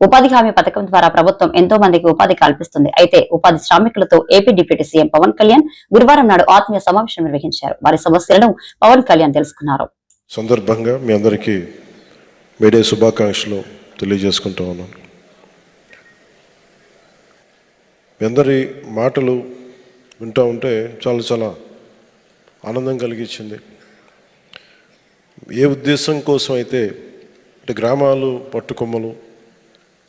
ఉపాధి హామీ పథకం ద్వారా ప్రభుత్వం ఎంతో మందికి ఉపాధి కల్పిస్తుంది. అయితే ఉపాధి శ్రామికులతో AP deputy CM Pawan Kalyan గురువారం నాడు ఆత్మీయ సమావేశం నిర్వహించారు. వారి సమస్యలను పవన్ కళ్యాణ్ తెలుసుకున్నారు. సందర్భంగా మీ అందరికీ మేడే శుభాకాంక్షలు తెలియజేసుకుంటూ ఉన్నాను. మీ అందరి మాటలు వింటూ ఉంటే చాలా చాలా ఆనందం కలిగించింది. ఏ ఉద్దేశం కోసం అయితే అంటే గ్రామాలు పట్టుకొమ్మలు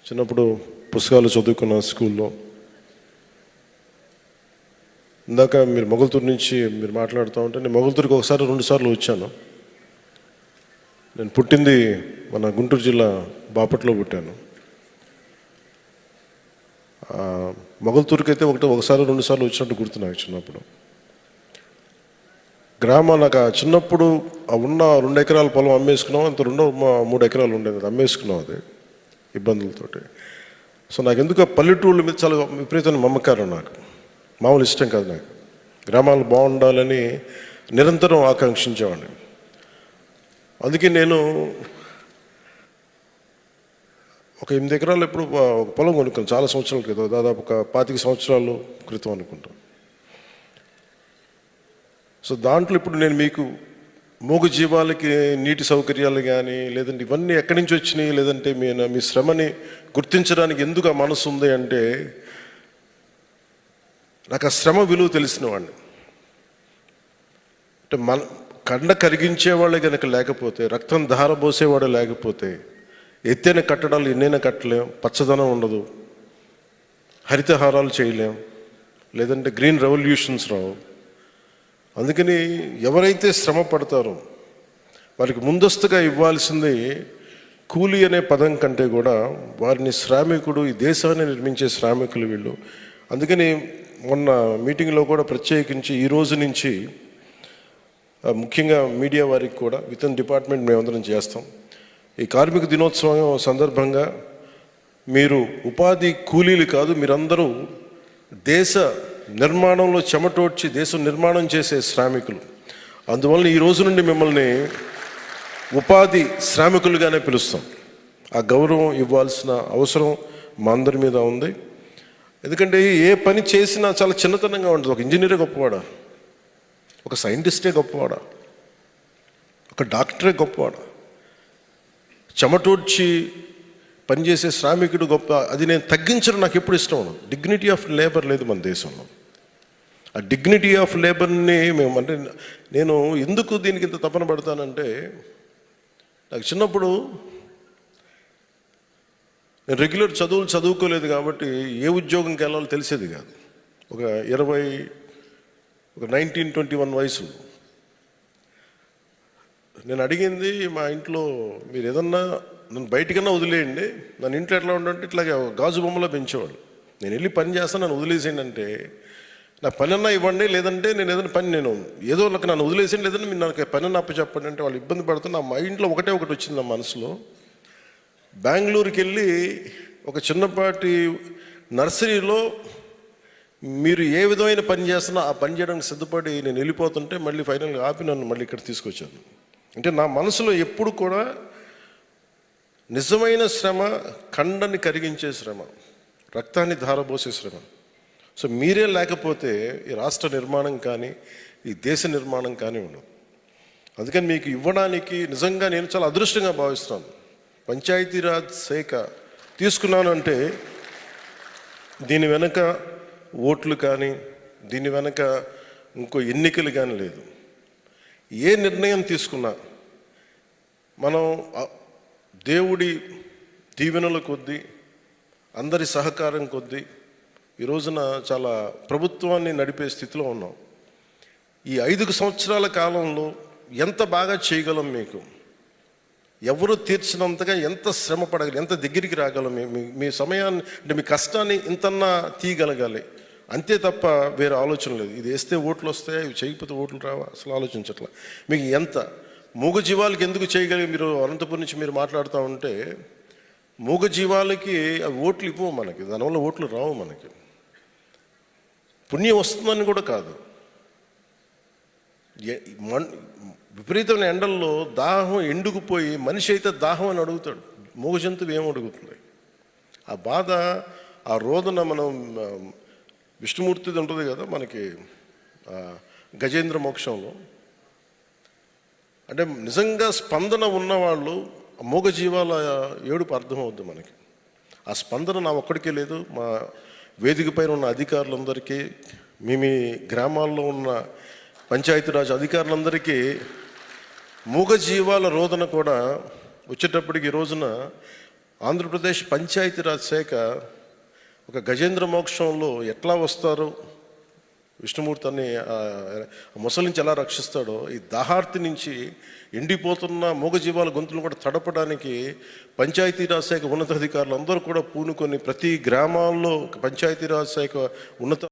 చిన్నప్పుడు పుస్తకాలు చదువుకున్న స్కూల్లో. ఇందాక మీరు మొగల్తూరు నుంచి మీరు మాట్లాడుతూ ఉంటే నేను మొగల్తూరుకి ఒకసారి రెండు సార్లు వచ్చాను. నేను పుట్టింది మన గుంటూరు జిల్లా బాపట్లో పుట్టాను. మొగల్తూరుకి అయితే ఒకటి ఒకసారి రెండు సార్లు వచ్చినట్టు గుర్తు నాకు చిన్నప్పుడు. గ్రామం నాకు చిన్నప్పుడు ఉన్న రెండు ఎకరాల పొలం అమ్మేసుకున్నాం అంత రెండో మా- మూడు ఎకరాలు ఉండేది అమ్మేసుకున్నాం అది. ఇబ్బందులతోటి. సో నాకు ఎందుకు పల్లెటూళ్ళ మీద చాలా విపరీతమైన మమకారం నాకు. మామూలు ఇష్టం కాదు నాకు. గ్రామాలు బాగుండాలని నిరంతరం ఆకాంక్షించేవాడిని. అందుకే నేను ఒక ఎనిమిది ఎకరాలు ఎప్పుడు ఒక పొలం కొనుక్కున్నాను. చాలా సంవత్సరాల క్రితం దాదాపు ఒక పాతిక సంవత్సరాలు క్రితం అనుకుంటాను సో దాంట్లో ఇప్పుడు నేను మీకు మూగు జీవాలకి నీటి సౌకర్యాలు కానీ లేదంటే ఇవన్నీ ఎక్కడి నుంచి వచ్చినాయి? లేదంటే మీ మీ శ్రమని గుర్తించడానికి ఎందుకు ఆ మనసు ఉంది అంటే నాకు ఆ శ్రమ విలువ తెలిసిన వాడిని. అంటే మన కండ కరిగించేవాళ్ళే కనుక లేకపోతే రక్తం ధారబోసేవాడు లేకపోతే ఎత్తైన కట్టడాలు ఎన్నైనా కట్టలేం పచ్చదనం ఉండదు హరితహారాలు చేయలేం లేదంటే గ్రీన్ రెవల్యూషన్స్ రావు. అందుకని ఎవరైతే శ్రమ పడతారో వారికి ముందస్తుగా ఇవ్వాల్సింది కూలి అనే పదం కంటే కూడా వారిని శ్రామికుడు ఈ దేశాన్ని నిర్మించే శ్రామికులు వీళ్ళు. అందుకని మొన్న మీటింగ్లో కూడా ప్రత్యేకించి ఈ రోజు నుంచి ముఖ్యంగా మీడియా వారికి కూడా విత్ ఇన్ డిపార్ట్మెంట్ మేమందరం చేస్తాం. ఈ కార్మిక దినోత్సవం సందర్భంగా మీరు ఉపాధి కూలీలు కాదు మీరందరూ దేశ నిర్మాణంలో చెమటోడ్చి దేశం నిర్మాణం చేసే శ్రామికులు. అందువలన ఈ రోజు నుండి మిమ్మల్ని ఉపాధి శ్రామికులుగానే పిలుస్తాం. ఆ గౌరవం ఇవ్వాల్సిన అవసరం మా అందరి మీద ఉంది. ఎందుకంటే ఏ పని చేసినా చాలా చిన్నతనంగా ఉంటుంది ఒక ఇంజనీరే గొప్పవాడా? ఒక సైంటిస్టే గొప్పవాడా? ఒక డాక్టరే గొప్పవాడా? చెమటోడ్చి పనిచేసే శ్రామికుడు గొప్ప అది నేను తగ్గించడం నాకు ఎప్పుడు ఇష్టం ఉండదు. డిగ్నిటీ ఆఫ్ లేబర్ లేదు మన దేశంలో. ఆ డిగ్నిటీ ఆఫ్ లేబర్ని మేము అంటే నేను ఎందుకు దీనికి ఇంత తపన పడతానంటే నాకు చిన్నప్పుడు నేను రెగ్యులర్ చదువులు చదువుకోలేదు కాబట్టి ఏ ఉద్యోగంకి వెళ్ళాలో తెలిసేది కాదు. ఒక ఇరవై ఒక నైన్టీన్ ట్వంటీ వన్ వయసు. నేను అడిగింది మా ఇంట్లో మీరు ఏదన్నా నన్ను బయటికన్నా వదిలేయండి. నన్ను ఇంట్లో ఎట్లా ఉండంటే ఇట్లాగే గాజు బొమ్మలో పెంచేవాడు నేను వెళ్ళి పని చేస్తాను నన్ను వదిలేసేయండి అంటే నా పని అన్నా ఇవ్వండి లేదంటే నేను ఏదైనా పని నేను ఏదో ఒక నన్ను వదిలేసేయండి లేదంటే మీరు నాకు పని అన్న అప్పు చెప్పండి అంటే వాళ్ళు ఇబ్బంది పడుతున్న. మా ఇంట్లో ఒకటే ఒకటి వచ్చింది నా మనసులో. బెంగళూరుకి వెళ్ళి ఒక చిన్నపాటి నర్సరీలో మీరు ఏ విధమైన పని చేస్తున్నా ఆ పని చేయడానికి సిద్ధపడి నేను వెళ్ళిపోతుంటే మళ్ళీ ఫైనల్గా ఆపి నన్ను మళ్ళీ ఇక్కడ తీసుకొచ్చాను అంటే నా మనసులో ఎప్పుడు కూడా నిజమైన శ్రమ కండని కరిగించే శ్రమ రక్తాన్ని ధారబోసే శ్రమ. సో మీరే లేకపోతే ఈ రాష్ట్ర నిర్మాణం కానీ ఈ దేశ నిర్మాణం కానీ ఉండదు. అందుకని మీకు ఇవ్వడానికి నిజంగా నేను చాలా అదృష్టంగా భావిస్తున్నాను. పంచాయతీరాజ్ శాఖ తీసుకున్నాను అంటే దీని వెనక ఓట్లు కానీ దీని వెనక ఇంకో ఎన్నికలు కానీ లేదు. ఏ నిర్ణయం తీసుకున్నా మనం దేవుడి దీవెనల కొద్దీ అందరి సహకారం కొద్దీ ఈ రోజున చాలా ప్రభుత్వాన్ని నడిపే స్థితిలో ఉన్నాం. ఈ ఐదు సంవత్సరాల కాలంలో ఎంత బాగా చేయగలం మీకు? ఎవరు తీర్చినంతగా ఎంత శ్రమ పడగలి ఎంత దగ్గరికి రాగలం మీ మీ సమయాన్ని అంటే మీ కష్టాన్ని ఇంతన్నా తీయగలగాలి. అంతే తప్ప వేరే ఆలోచన లేదు. ఇది వేస్తే ఓట్లు వస్తాయా? ఇవి చేయకపోతే ఓట్లు రావా? అసలు ఆలోచించట్లా. మీకు ఎంత మూగ జీవాలకి ఎందుకు చేయగలిగి మీరు అనంతపురం నుంచి మీరు మాట్లాడుతూ ఉంటే మూగ జీవాలకి అవి ఓట్లు ఇవ్వవు మనకి. దానివల్ల ఓట్లు రావు మనకి. పుణ్యం వస్తుందని కూడా కాదు. విపరీతమైన ఎండల్లో దాహం ఎండుకుపోయి మనిషి అయితే దాహం అని అడుగుతాడు. మూగ జంతువు ఏం అడుగుతుంది ఆ బాధ ఆ రోదన మనం విష్ణుమూర్తిది ఉంటుంది కదా మనకి గజేంద్ర మోక్షంలో. అంటే నిజంగా స్పందన ఉన్నవాళ్ళు మూగ జీవాల ఏడుపు అర్థమవుద్ది మనకి. ఆ స్పందన నా ఒక్కడికే లేదు మా వేదిక పైన ఉన్న అధికారులందరికీ మీ మీ గ్రామాల్లో ఉన్న పంచాయతీరాజ్ అధికారులందరికీ మూగ జీవాల రోదన కూడా వచ్చేటప్పటికి ఈ రోజున ఆంధ్రప్రదేశ్ పంచాయతీరాజ్ శాఖ ఒక గజేంద్ర మోక్షంలో ఎట్లా వస్తారు? విష్ణుమూర్తి అని ముసలి నుంచి ఎలా రక్షిస్తాడో ఈ దాహార్తి నుంచి ఎండిపోతున్న మూగజీవాల గొంతులను కూడా తడపడానికి పంచాయతీరాజ్ శాఖ ఉన్నతాధికారులు అందరూ కూడా పూనుకొని ప్రతి గ్రామాల్లో పంచాయతీరాజ్ శాఖ ఉన్నత